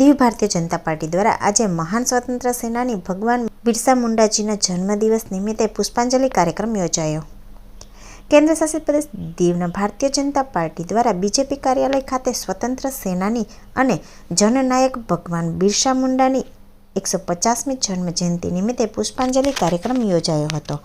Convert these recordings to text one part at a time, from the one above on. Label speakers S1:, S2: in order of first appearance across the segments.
S1: Diu Bharatiya Janata party દ્વારા આજે મહાન સ્વતંત્ર સેનાની ભગવાન બિરસા મુંડાજીના જન્મદિવસ નિમિત્તે પુષ્પાંજલિ કાર્યક્રમ યોજાયો. કેન્દ્ર શાસિત પ્રદેશ દીવના ભારતીય જનતા પાર્ટી દ્વારા બીજેપી કાર્યાલય ખાતે સ્વતંત્ર સેનાની અને જનનાયક ભગવાન બિરસા મુંડાની એકસો પચાસમી જન્મ જયંતિ નિમિત્તે પુષ્પાંજલિ કાર્યક્રમ યોજાયો હતો.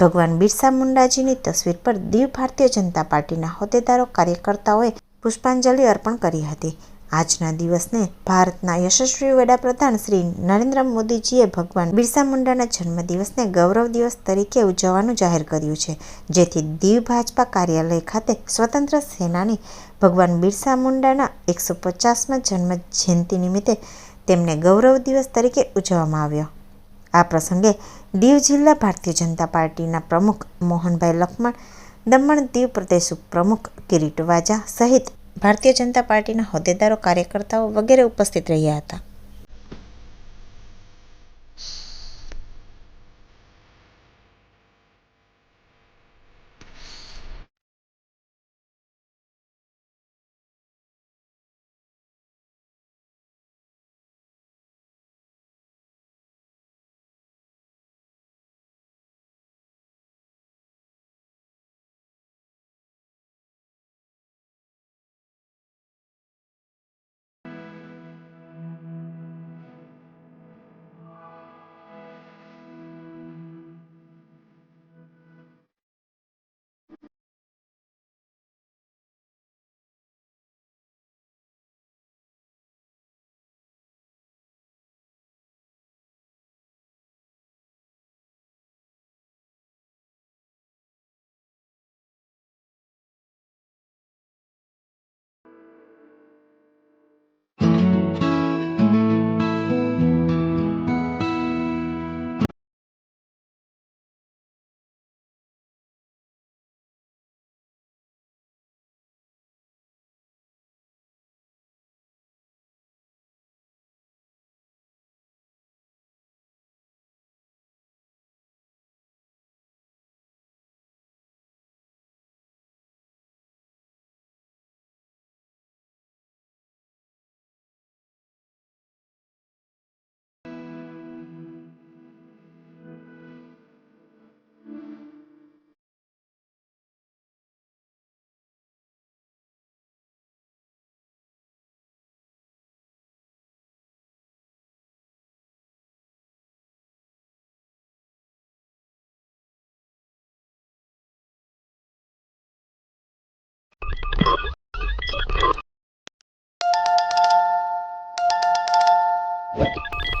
S1: ભગવાન બિરસા મુંડાજીની તસવીર પર દીવ ભારતીય જનતા પાર્ટીના હોદ્દેદારો કાર્યકર્તાઓએ પુષ્પાંજલિ અર્પણ કરી હતી. આજના દિવસને ભારતના યશસ્વી વડાપ્રધાન શ્રી નરેન્દ્ર મોદીજીએ ભગવાન બિરસા મુંડાના જન્મદિવસને ગૌરવ દિવસ તરીકે ઉજવવાનું જાહેર કર્યું છે, જેથી દીવ ભાજપા કાર્યાલય ખાતે સ્વતંત્ર સેનાની ભગવાન બિરસા મુંડાના એકસો પચાસમાં જન્મ જયંતિ નિમિત્તે તેમને ગૌરવ દિવસ તરીકે ઉજવવામાં આવ્યો. આ પ્રસંગે દીવ જિલ્લા ભારતીય જનતા પાર્ટીના પ્રમુખ મોહનભાઈ લખમણ, દમણ દીવ પ્રદેશ પ્રમુખ કિરીટ વાજા સહિત ભારતીય જનતા પાર્ટીના હોદ્દેદારો કાર્યકર્તાઓ વગેરે ઉપસ્થિત રહ્યા હતા.